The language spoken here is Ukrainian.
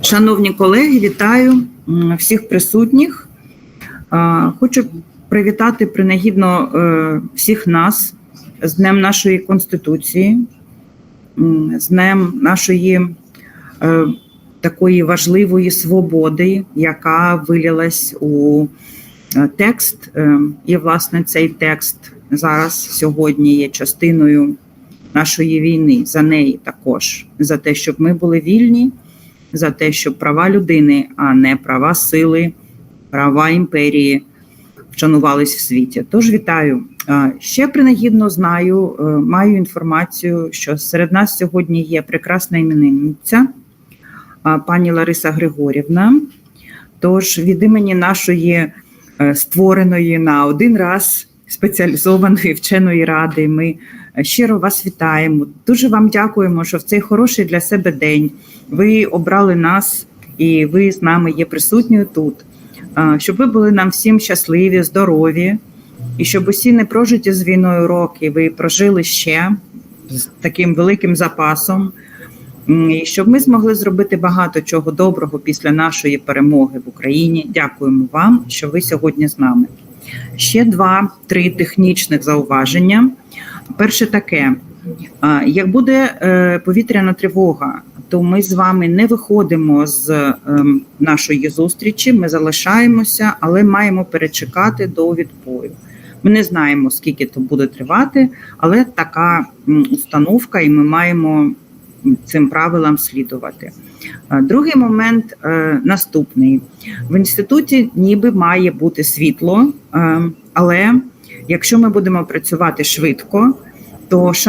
Шановні колеги, вітаю всіх присутніх. Хочу привітати принагідно е, всіх нас з Днем нашої Конституції, з Днем нашої е, такої важливої свободи, яка вилилась у е, текст. І, власне, цей текст зараз сьогодні є частиною нашої війни за неї також, за те, щоб ми були вільні за те, щоб права людини, а не права сили, права імперії вшанувались в світі. Тож вітаю. Ще принагідно знаю, е, маю інформацію, що серед нас сьогодні є прекрасна іменинниця, пані Лариса Григорівна. Тож від імені нашої е, створеної на один раз спеціалізованої вченої ради, ми щиро вас вітаємо. Дуже вам дякуємо, що в цей хороший для себе день ви обрали нас і ви з нами є присутньою тут. Щоб ви були нам всім щасливі, здорові, і щоб усі не прожиті з війною роки ви прожили ще з таким великим запасом. І щоб ми змогли зробити багато чого доброго після нашої перемоги в Україні. Дякуємо вам, що ви сьогодні з нами. Ще два-три технічних зауваження. Перше таке: як буде е, повітряна тривога, то ми з вами не виходимо з ем, нашої зустрічі. Ми залишаємося, але маємо перечекати до відбою. Ми не знаємо, скільки то буде тривати, але така установка, і ми маємо цим правилам слідувати. Другий момент е, наступний: в інституті ніби має бути світло, е, але якщо ми будемо працювати швидко, то шанс